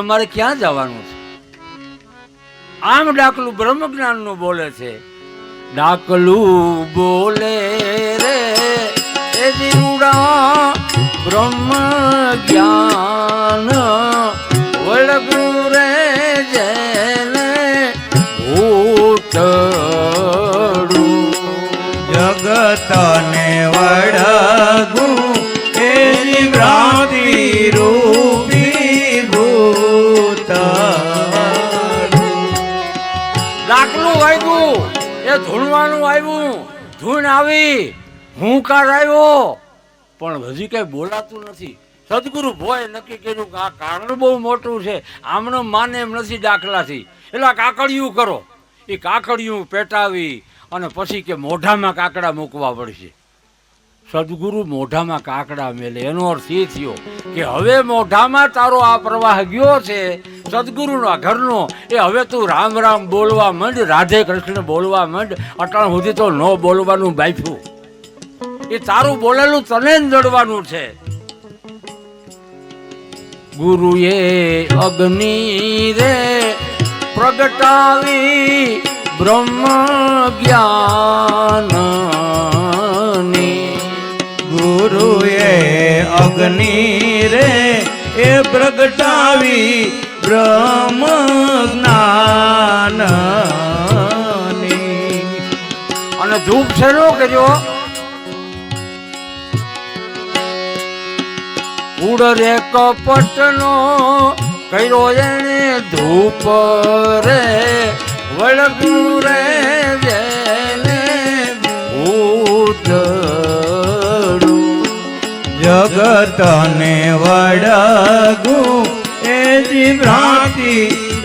હવે મારે ક્યાં જવાનું છે? આમ ડાકલું બ્રહ્મ જ્ઞાનનું બોલે છે, ડાકલું બોલે રે, એ દીવડા બ્રહ્મ જ્ઞાન વળગું ડાકલું વાગ્યું. એ ધૂણવાનું આવ્યું. ધૂણ આવી. હુંકાર આવ્યો. પણ હજી કઈ બોલાતું નથી. સદગુરુ ભોય નક્કી કર્યું કે આ કારણ બહુ મોટું છે. આમનો માને એમ નથી દાખલાથી. એટલે કાકડિયું કરો. એ કાકડિયું પેટાવી અને પછી કે મોઢામાં કાકડા મૂકવા પડશે. સદગુરુ મોઢામાં કાકડા મેલે. એનો અર્થ એ થયો કે હવે મોઢામાં તારો આ પ્રવાહ ગયો છે, સદગુરુના ઘરનો, એ હવે તું રામ રામ બોલવા માંડ, રાધે કૃષ્ણ બોલવા માંડ, અટાણ સુધી તો ન બોલવાનું બાફ્યું એ તારું બોલેલું તને જડવાનું છે. ગુરુએ અગ્નિ રે પ્રગટાવી બ્રહ્મ જ્ઞાનની ગુરુએ અગ્નિ રે એ પ્રગટાવી બ્રહ્મ જ્ઞાન અને ધૂપ શેનો કર્યો કુડ રે કપટનો કર્યો એને ધૂપ રે વળગું રે જેને ભૂતડું જગતને વડગું એ જીભ્રાંતિ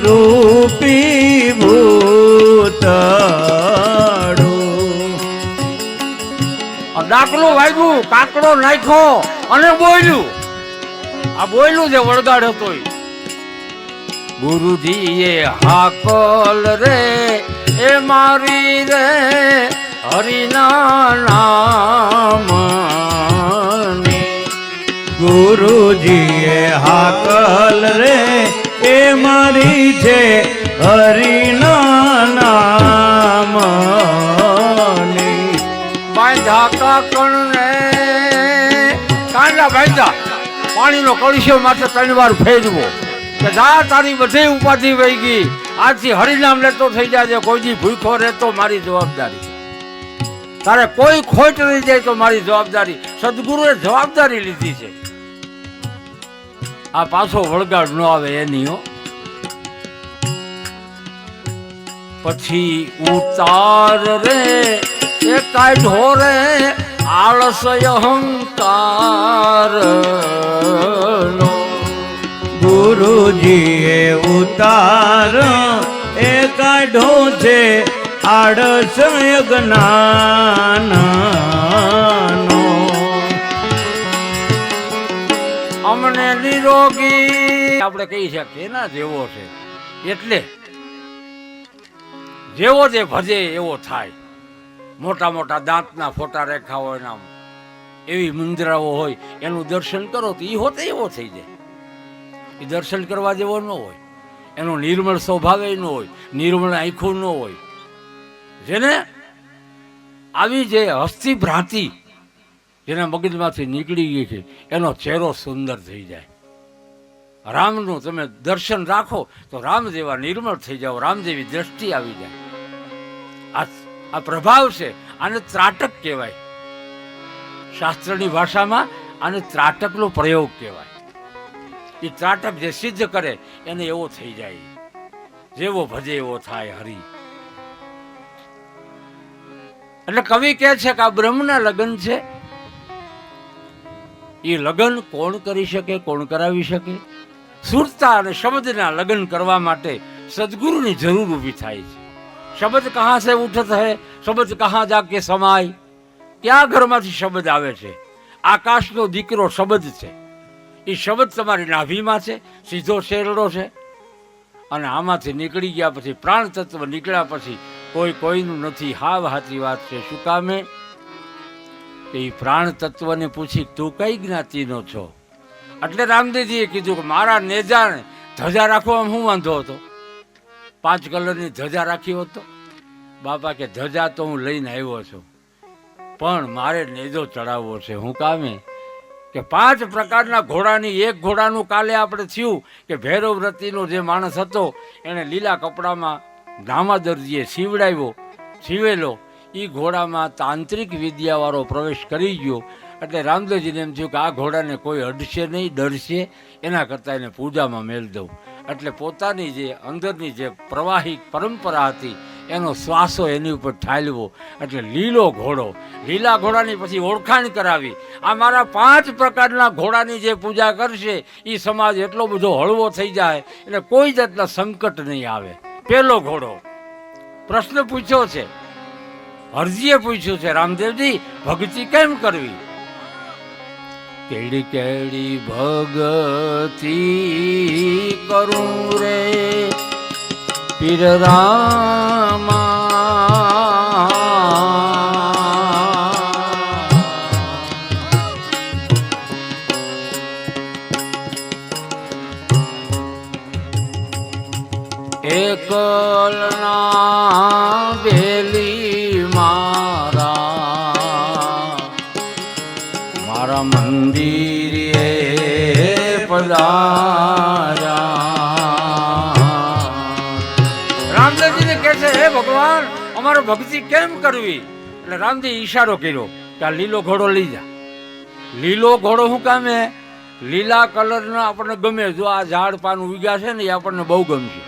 રૂપી ભૂત ડાકલું વાગ્યું, કાકડો નાખ્યો અને બોલ્યું. આ બોલ્યું છે વળગાડ હતો. ગુરુજીએ હાકલ રે, એ મારી રે હરિના નામની ગુરુજીએ હાકલ રે, એ મારી છે હરિના નામની બાંધા કાકણ ને કાંડા બાંધા. પાણીનો કળશો માત્ર ત્રણ વાર ફેરવો. કે જા, તારી બધી ઉપાધિ વહી ગઈ. આજથી હરિનામ લેતો થઈ જાય કોઈ દી ભૂખો રહેતો, મારી જવાબદારી તારે કોઈ ખોટ રહી જાય તો મારી જવાબદારી. સદગુરુએ જવાબદારી લીધી છે. આ પાછો વળગાડ ન આવે એની પછી ઉતાર રે, એ કાઢો રે, આળસ અહંકાર ગુરુજી ગુરુજીએ ઉતાર, એ કાઢો છે આડસય યજ્ઞાનો અમને નિરોગી. આપણે કહી શકીએ ના જેવો છે. એટલે જેવો જે ભજે એવો થાય. મોટા મોટા દાંતના ફોટા રેખા હોય નામ એવી મુંદરાઓ હોય, એનું દર્શન કરો તો એ હોતે એવો થઈ જાય. એ દર્શન કરવા જેવો ન હોય. એનો નિર્મળ સ્વભાવે ન હોય, નિર્મળ આંખો ન હોય. જેને આવી જે હસ્તી ભ્રાંતિ જેના મગજમાંથી નીકળી ગઈ છે, એનો ચહેરો સુંદર થઈ જાય. રામનું તમે દર્શન રાખો, તો રામ જેવા નિર્મળ થઈ જાઓ, રામ જેવી દ્રષ્ટિ આવી જાય. આ આ પ્રભાવ છે, આને ત્રાટક કહેવાય. શાસ્ત્રની ભાષામાં આને ત્રાટકનો પ્રયોગ કહેવાય. એ ત્રાટક જે સિદ્ધ કરે, એને એવો થઈ જાય. જેવો ભજે એવો થાય હરી. એટલે કવિ કહે છે કે આ બ્રહ્મના લગ્ન છે. એ લગ્ન કોણ કરી શકે, કોણ કરાવી શકે? સુરતા અને શબ્દના લગ્ન કરવા માટે સદગુરુની જરૂર ઊભી થાય છે. શબ્દ કહા સે ઉઠત હૈ, શબ્દ કહા જા કે સમાય? ક્યાં ઘરમાંથી શબ્દ આવે છે? આકાશનો દીકરો શબ્દ છે. એ શબ્દ તમારી નાભીમાં છે, સીધો શેરડો છે. અને આમાંથી નીકળી ગયા પછી પ્રાણ તત્વ નીકળ્યા પછી કોઈ કોઈનું નથી. હાવ હાચી વાત છે. શું કામે એ? પ્રાણ તત્વને પૂછી, તું કઈ જ્ઞાતિનો છો? એટલે રામદેવજીએ કીધું કે, મારા નેજાને ધજા રાખવામાં હું વાંધો હતો? પાંચ કલરની ધજા રાખી હતો બાપા કે ધજા તો હું લઈને આવ્યો છું. પણ મારે નેજો ચડાવવો છે. હું કામે કે પાંચ પ્રકારના ઘોડાની, એક ઘોડાનું કાલે આપણે થયું કે ભૈરવ વ્રતિનો જે માણસ હતો એણે લીલા કપડામાં ગામા દરજીએ સીવડાવ્યો સીવેલો એ ઘોડામાં તાંત્રિક વિદ્યાવાળો પ્રવેશ કરી ગયો. એટલે રામદેવજીને એમ થયું કે આ ઘોડાને કોઈ અડશે નહીં, ડરશે, એના કરતાં એને પૂજામાં મેળ દઉં. એટલે પોતાની જે અંદરની જે પ્રવાહી પરંપરા હતી, એનો શ્વાસો એની ઉપર ઠાલવો. એટલે લીલો ઘોડો. લીલા ઘોડાની પછી ઓળખાણ કરાવી. આ મારા પાંચ પ્રકારના ઘોડાની જે પૂજા કરશે એ સમાજ એટલો બધો હળવો થઈ જાય, એટલે કોઈ જાતના સંકટ નહીં આવે. પેલો ઘોડો પ્રશ્ન પૂછ્યો છે. હરજીએ પૂછ્યું છે, રામદેવજી ભક્તિ કેમ કરવી? કેડી કેડી ભગતિ કરું રે, પીર રામા મારા મંદિરે રામદેવજીને કહે છે, હે ભગવાન, અમારો ભક્તિ કેમ કરવી? એટલે રામજી ઈશારો કર્યો કે આ લીલો ઘોડો લઈ જા. લીલો ઘોડો શું કામે? લીલા કલરનો આપણને ગમે. જો આ ઝાડ પાન ઉગ્યા છે ને, એ આપણને બહુ ગમશે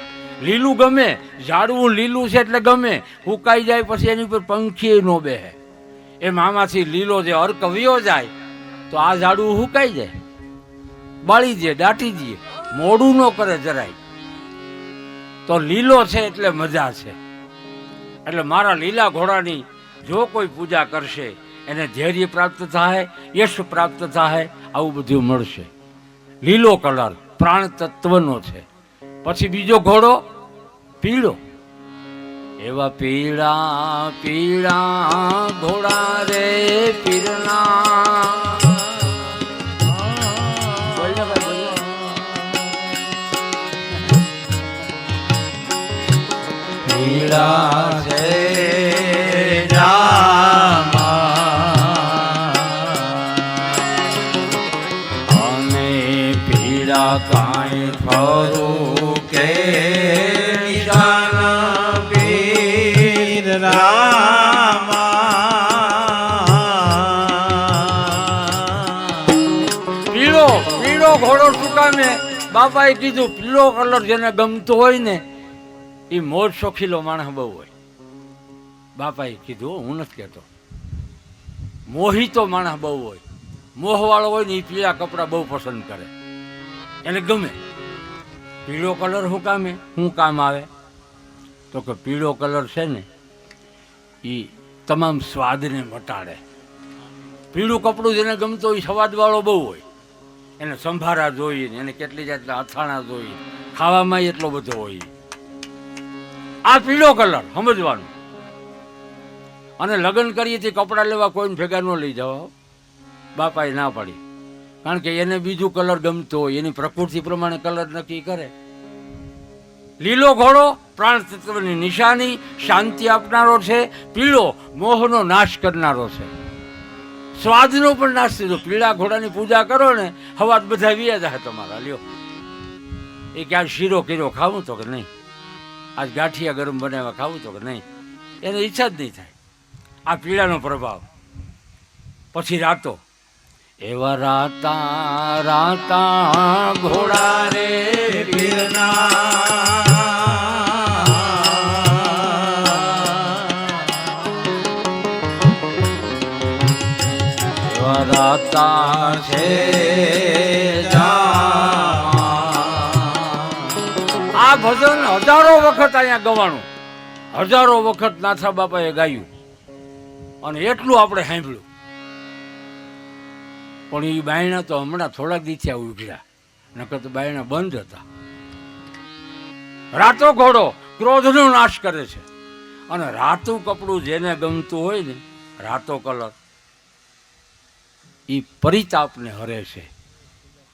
લીલું ગમે, ઝાડવું લીલું છે એટલે ગમે. હુકાઈ જાય પછી એની ઉપર પંખી ન બેહે. એ મામાથી લીલો જે અર્ક વ્યો જાય તો આ ઝાડું હુકાઈ જાય. બાળી જાય, દાટી જઈએ મોડું ન કરે જરાય. તો લીલો છે એટલે મજા છે. એટલે મારા લીલા ઘોડાની જો કોઈ પૂજા કરશે, એને ધૈર્ય પ્રાપ્ત થાય, યશ પ્રાપ્ત થાય, આવું બધું મળશે. લીલો કલર પ્રાણ તત્વનો છે. પછી બીજો ઘોડો પીળો. એવા પીળા પીળા ઘોડા રે પીરના પીળા છે અમે પીડા કાંઈ ફરું કે નિશાના પીર બાપાએ કીધું, પીળો કલર જેને ગમતો હોય ને એ મોજ શોખીલો માણસ બહુ હોય. બાપાએ કીધું, હું નથી કહેતો મોહિતો માણસ બહુ હોય. મોહવાળો હોય ને એ પીળા કપડાં બહુ પસંદ કરે. એને ગમે. પીળો કલર શું કામે? શું કામ આવે? તો કે પીળો કલર છે ને એ તમામ સ્વાદને મટાડે. પીળું કપડું જેને ગમતો હોય સ્વાદવાળો બહુ હોય. એને સંભારા જોઈએ એને કેટલી જાતના અથાણા જોઈએ. ખાવામાં એટલો બધો હોય આ પીળો કલર, સમજવાનું. અને લગ્ન કરીએ તે કપડાં લેવા કોઈને ભેગા ન લઈ જાઓ. બાપાએ ના પાડી. કારણ કે એને બીજું કલર ગમતો હોય, એની પ્રકૃતિ પ્રમાણે કલર નક્કી કરે. લીલો ઘોડો પ્રાણ તત્વની નિશાની, શાંતિ આપનારો છે. પીળો, મોહનો નાશ કરનારો છે. સ્વાદનો પણ નાશ થયો પીળા ઘોડાની પૂજા કરો ને હવા બધા વ્યા જાય તમારા. લ્યો. એ ક્યાં શીરો કર્યો ખાવું તો કે નહીં? આજ ગાંઠિયા ગરમ બનાવવા ખાવું તો કે નહીં? એને ઈચ્છા જ નહીં થાય. આ પીડાનો પ્રભાવ. પછી રાતો. એવા રાતા રાતા ઘોડા રે એવા રાતા છે ભજન હજારો વખત અહીંયા ગવાણું. હજારો વખત નાથા બાપાએ ગાયું. અને એટલું આપણે સાંભળ્યું. પણ એ બાયણા તો હમણાં થોડાક દિવસે ઉઘડ્યા નકર તો બાયણા બંધ હતા. રાતો ઘોડો ક્રોધનો નાશ કરે છે. અને રાતું કપડું જેને ગમતું હોય ને, રાતો કલર. એ પરિતાપને હરે છે.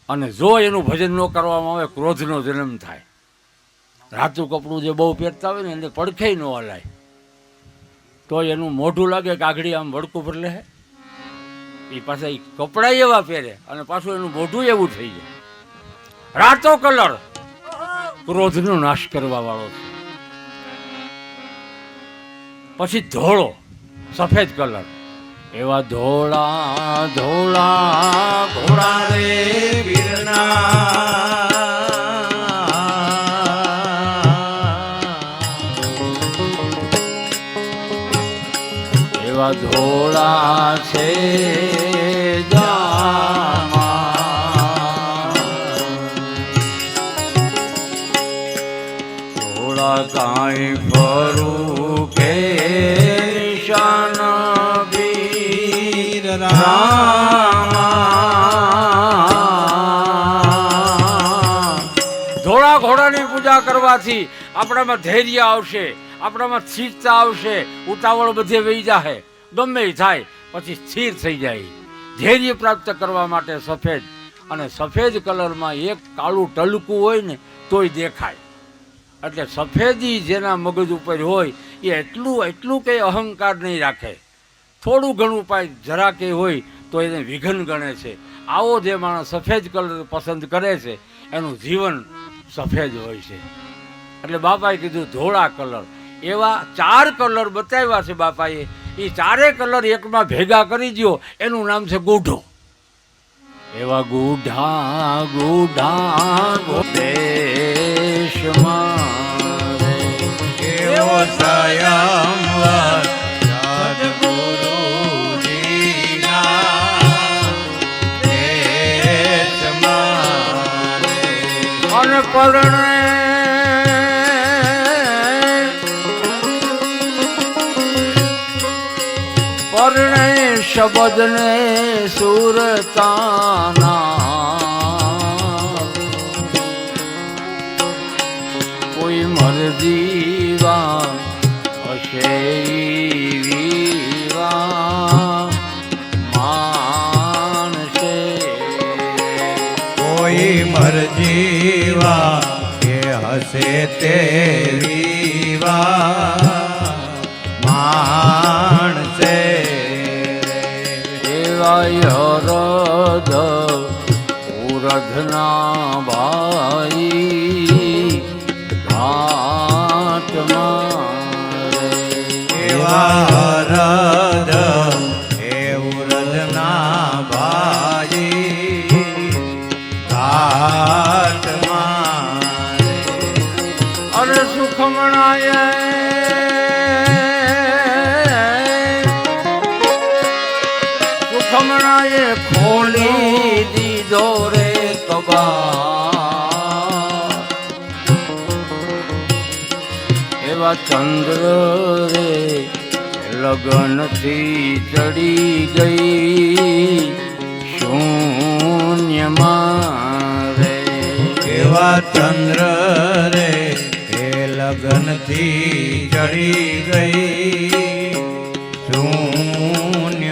અને જો એનું ભજન ન કરવામાં આવે, ક્રોધનો જન્મ થાય. રાતું કપડું જે બહુ પહેરતા હોય ને એને પડખે ન હલાય. તો એનું મોઢું લાગે કાગડી આમ વડકું પર લે એ પાછા એ કપડાં એવા પહેરે અને પાછું એનું મોઢું એવું થઈ જાય. રાતો કલર ક્રોધનો નાશ કરવા વાળો છે. પછી ધોળો, સફેદ કલર. એવા ધોળા ધોળા, ઘોડા રે એવા ધોળા છે ધોળા કાંઈ ફરું કે વીર ધોળા ઘોડાની પૂજા કરવાથી આપણામાં ધૈર્ય આવશે, આપણામાં સ્થિરતા આવશે, ઉતાવળ બધે વહી જાહે. ગમે થાય, પછી સ્થિર થઈ જાય. ધૈર્ય પ્રાપ્ત કરવા માટે સફેદ અને સફેદ કલરમાં એક કાળું ટલકું હોય ને તોય દેખાય. એટલે સફેદી જેના મગજ ઉપર હોય, એ એટલું એટલું કંઈ અહંકાર નહીં રાખે. થોડું ઘણું પાય જરા કે હોય, તો એને વિઘન ગણે છે. આવો જે માણસ સફેદ કલર પસંદ કરે છે, એનું જીવન સફેદ હોય છે. એટલે બાપાએ કીધું ધોળા કલર. એવા ચાર કલર બતાવ્યા છે બાપાએ. એ ચારે કલર એકમાં ભેગા કરી દ્યો. એનું નામ છે ગોઢો. એવા ગોઢા ગોઢા ગોદેશમાં. એવો પરણે શબ્દને સુરતાના ચંદ્ર રે લગનથી ચડી ગઈ શૂન્યમાં રે. કેવા ચંદ્ર રે એ લગનથી ચડી ગઈ શૂન્યમાં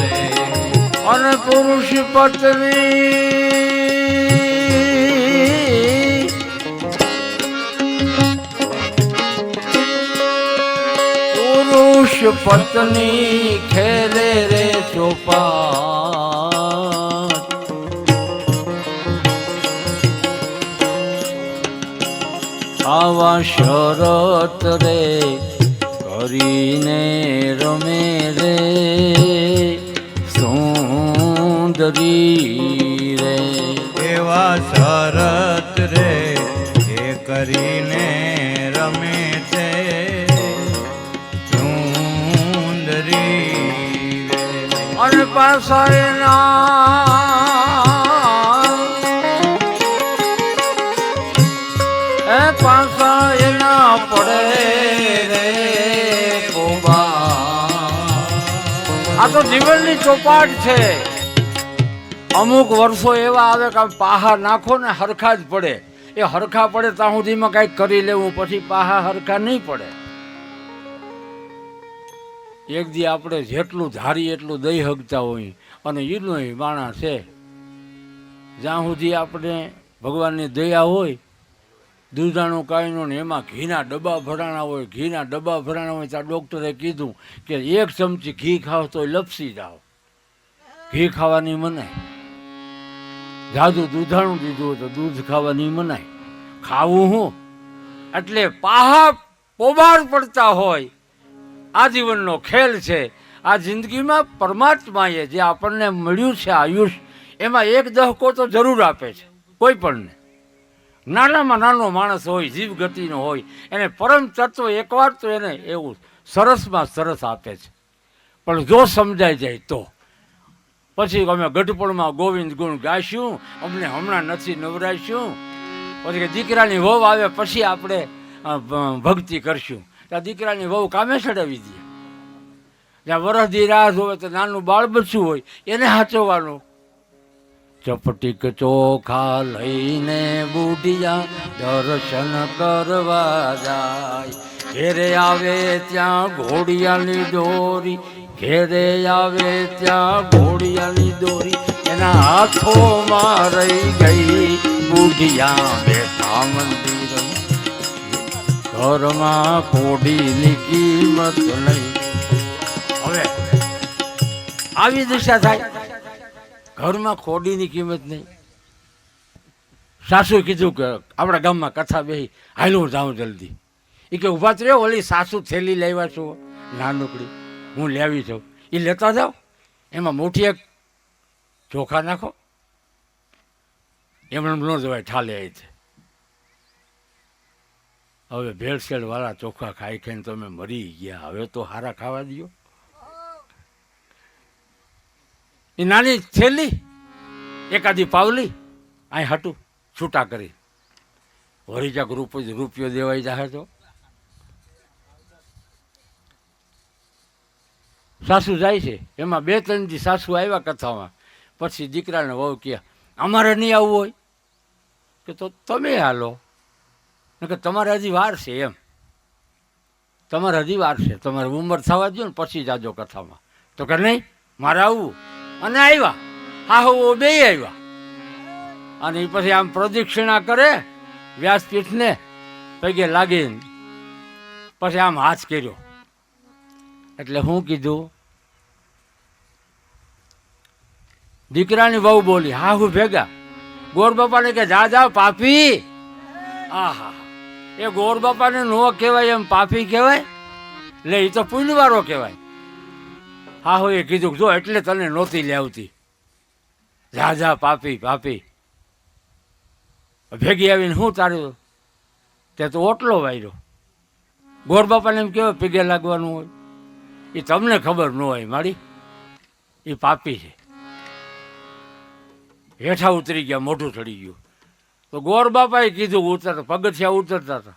રે. અને પુરુષ પત્ની પત્ની ખેલે રે ચોપા આવા શરત રે કરીને રમે રે. સુંદરી રે. એવા શરત રે એ કરીને રમે અને પાછા એના પાછા પડે આ તો જીવનની ચોપાટ છે. અમુક વર્ષો એવા આવે કે પાહા નાખો ને હરખા જ પડે. એ હરખા પડે ત્યાં સુધીમાં કાંઈક કરી લેવું, પછી પાહા હરખા નહીં પડે. એક દી આપણે જેટલું ધારી એટલું દઈ હગતા હોય અને એનો માણસ છે. જ્યાં સુધી આપણે ભગવાનની દયા હોય, દૂધાણું કાંઈનું ને એમાં ઘીના ડબ્બા ભરાણા હોય, ઘીના ડબ્બા ભરાણા હોય ત્યાં ડૉક્ટરે કીધું કે એક ચમચી ઘી ખાવ તો લપસી જાઓ. ઘી ખાવાની મનાય. જાદુ દૂધાણું દીધું હોય તો દૂધ ખાવાની મનાય. ખાવું હું? એટલે પાહા પોબાર પડતા હોય. આ જીવનનો ખેલ છે. આ જિંદગીમાં પરમાત્માએ જે આપણને મળ્યું છે આયુષ, એમાં એક દહકો તો જરૂર આપે છે, કોઈ પણને નાનામાં નાનો માણસ હોય જીવ ગતિનો હોય, એને પરમ તત્વ એકવાર તો એને એવું સરસમાં સરસ આપે છે. પણ જો સમજાઈ જાય તો. પછી અમે ગઢપણમાં ગોવિંદ ગુણ ગાઈશું અમને હમણાં નથી નવરાઈશું પછી કે દીકરાની વહુ આવે, પછી આપણે ભક્તિ કરશું. ત્યાં દીકરાની વહુ કામે ચડાવી દે જ્યાં વરસથી રાહ જોવે તો નાનું બાળ બચ્ચું હોય, એને હાચવવાનું. ચપટીક ચોખા લઈને બુઢિયા દર્શન કરવા જાય. ઘેરે આવે ત્યાં ઘોડિયાની દોરી, ઘેરે આવે ત્યાં ઘોડિયાની દોરી. એના હાથોમાં રહી ગઈ બુઢિયા બેઠા ઘરમાં પોઢીની કિંમત નહીં. હવે, આવી દિશા થાય. ઘરમાં ખોડીની કિંમત નહીં. સાસુએ કીધું કે આપણા ગામમાં કથા બેહી, હાલું, જાઉં જલ્દી. એ કે ઊભા રહ્યો, ઓલી સાસુ થેલી લાવ્યા છો. નાનકડી, હું લેવી છું એ લેતા જાઓ? એમાં મોટી એક ચોખા નાખો. એમણે ન જવાય, ઠાલે આવી છે હવે ભેળસેળવાળા ચોખા ખાઈ ખાઈને તમે મરી ગયા. હવે તો હારા ખાવા દો એ નાની છેલ્લી એકાદી પાવલી અહીં હટું છૂટા કરી. વળી જાક રૂપિયો રૂપિયો દેવાઈ જાહે તો. સાસુ જાય છે. એમાં બે, ત્રણ દી સાસુ આવ્યા કથામાં. પછી દીકરાને વહુ કહે, અમારે નહીં આવવું હોય. કે તો, તમે હાલો. કે તમારે હજી વાર છે એમ. તમારે હજી વાર છે. તમારે ઉંમર થવા દો ને પછી જાજો કથામાં. તો કે નહીં? મારે આવવું. અને આવ્યા હા, હો બે આવ્યા અને એ પછી આમ પ્રદક્ષિણા કરે, વ્યાસપીઠને પગે લાગીને. પછી આમ હાથ કર્યો. એટલે હું કીધું, દીકરાની વહુ બોલી, હા, હું ભેગા. ગોર બાપાને કે, જા જા, પાપી. આહા. એ ગોર બાપાને નો કહેવાય, એમ પાપી કહેવાય? લે એ તો પુણ્યવાળો કહેવાય. હા, હો એ કીધું જો એટલે તને નહોતી લેવતી. જા જા પાપી પાપી. ભેગી આવીને શું તારું, તે તો ઓટલો વાયરો. ગોર બાપાને એમ કહેવાય પીગે લાગવાનું હોય? એ તમને ખબર ન હોય મારી. એ પાપી છે. હેઠા ઉતરી ગયા, મોઢું ચડી ગયું. તો ગોર બાપાએ કીધું, ઉતરતા, પગથિયા ઉતરતા હતા.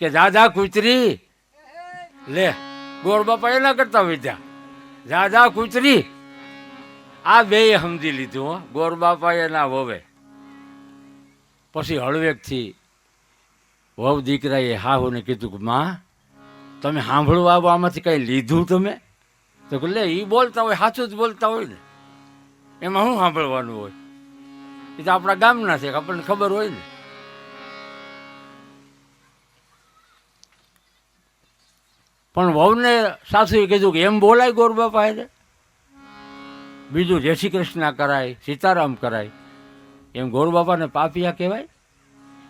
કે જાજા કુતરી, લે, ગોર બાપા એના કરતા વિદ્યા જાજા કુતરી, આ બે સમજી લીધું ગોર બાપાએ એના વવે. પછી હળવેકથી વહુ દીકરાએ હાહુને કીધું કે, માં, તમે સાંભળવા આવો, આમાંથી કાંઈ લીધું તમે? તો લે એ બોલતા હોય, સાચું જ બોલતા હોય ને. એમાં શું સાંભળવાનું હોય? એ તો આપણા ગામના છે, આપણને ખબર હોય ને. પણ વહુને સાસુએ કીધું કે એમ બોલાય ગોર બાપા એટલે બીજું જય શ્રી કૃષ્ણ કરાય, સીતારામ કરાય. એમ ગોરબાપાને પાપિયા કહેવાય.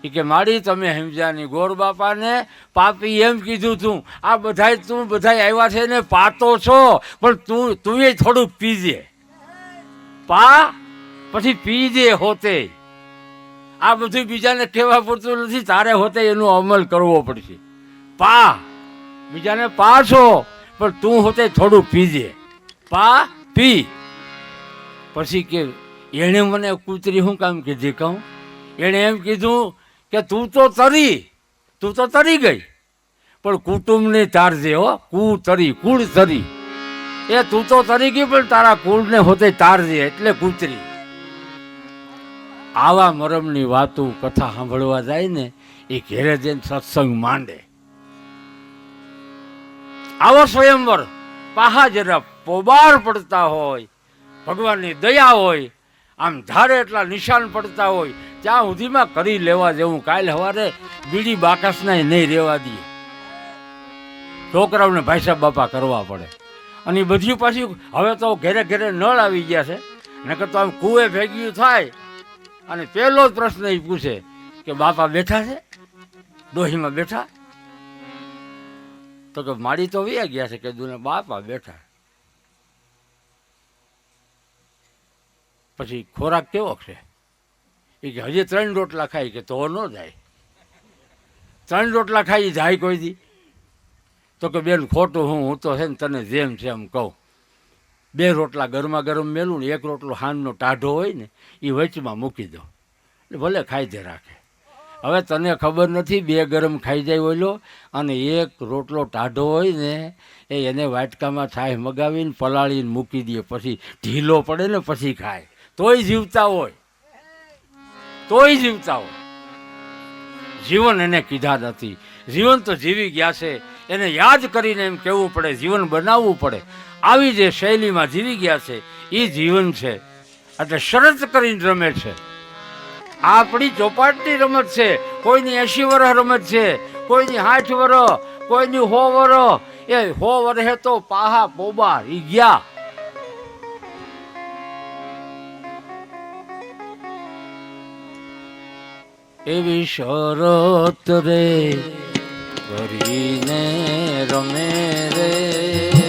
એ કે માડી તમે સમજ્યા નહીં ગોર બાપાને પાપી એમ કીધું તું. આ બધાય તું બધાય આવ્યા છે ને પાતો છો, પણ તું તું એ થોડુંક પીજે. પા પછી પીજે હોતે. આ બધું બીજાને કહેવા પૂરતું નથી, તારે હોતે એનો અમલ કરવો પડશે. પા, બીજાને પા છો પણ તું હોતે થોડું પીજે. પા, પી. પછી કે, એણે મને કૂતરી શું કામ કીધી કહું? એણે એમ કીધું કે તું તો તરી, તું તો તરી ગઈ. પણ કુટુંબને તારજે હો, કુ તરી, કુળ તરી. એ તું તો તરી ગઈ, પણ તારા કુળને હોતે તારજે એટલે કૂતરી. આવા મરમની વાતો કથા સાંભળવા જાય ને, એ ઘેરે જઈને સત્સંગ માંડે. આવો સ્વયંવર, પાહા જરા પોબાર પડતા હોય, ભગવાનની દયા હોય, આમ ધારે એટલા નિશાન પડતા હોય, ત્યાં સુધીમાં કરી લેવા જેવું કાલ સવારે બીડી બાકસના નહીં રહેવા દઈએ. છોકરાઓને ભાઈ સાહેબ બાપા કરવા પડે. અને એ બધી પાછી હવે તો ઘેરે ઘેરે નળ આવી ગયા છે. નકર તો આમ કુએ ભેગ્યું થાય અને પહેલો જ પ્રશ્ન એ પૂછે કે બાપા બેઠા છે? ડોહીમાં બેઠા? તો કે મારી તો વ્યા ગયા છે કે દુને બાપા બેઠા. પછી ખોરાક કેવો છે? એ કે હજી ત્રણ રોટલા ખાય કે તો ન જાય. ત્રણ રોટલા ખાઈ જાય કોઈ દી. તો કે બેન ખોટું હું હું તો છે ને તને જેમ છે એમ કહું. બે રોટલા ગરમા ગરમ મેલું ને એક રોટલો હાનનો ટાઢો હોય ને એ વચમાં મૂકી દો. એટલે ભલે ખાઈ દે રાખે. હવે તને ખબર નથી, બે ગરમ ખાઈ જાય ઓલો, અને એક રોટલો ટાઢો હોય ને, એ એને વાટકામાં છાશ મગાવીને પલાળીને મૂકી દે, પછી ઢીલો પડે ને પછી ખાય. તોય જીવતા હોય. તોય જીવતા હોય. જીવન એને કીધા નથી. જીવન તો જીવી ગયા છે. એને યાદ કરીને એમ કહેવું પડે, જીવન બનાવવું પડે. આવી જે શૈલીમાં જીવી ગયા છે, એ જીવન છે. એટલે શરત કરીને રમે છે. આપણી ચોપાટની રમત છે, કોઈની એસી વર્ષ રમત છે, કોઈની સાઠ વર્ષ કોઈની હો વર્ષ એ હો વર્ષે તો પાહા પોબા એ ગયા. એવી શરત રે કરીને રમે રે.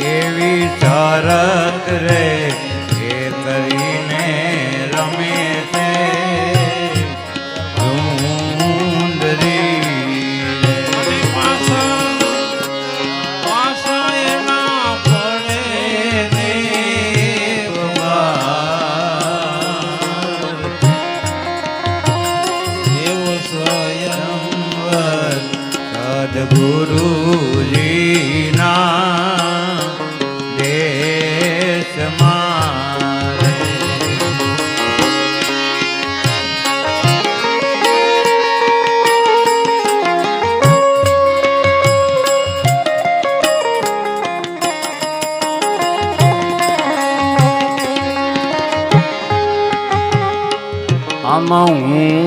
એવી શરત રે. မောင်း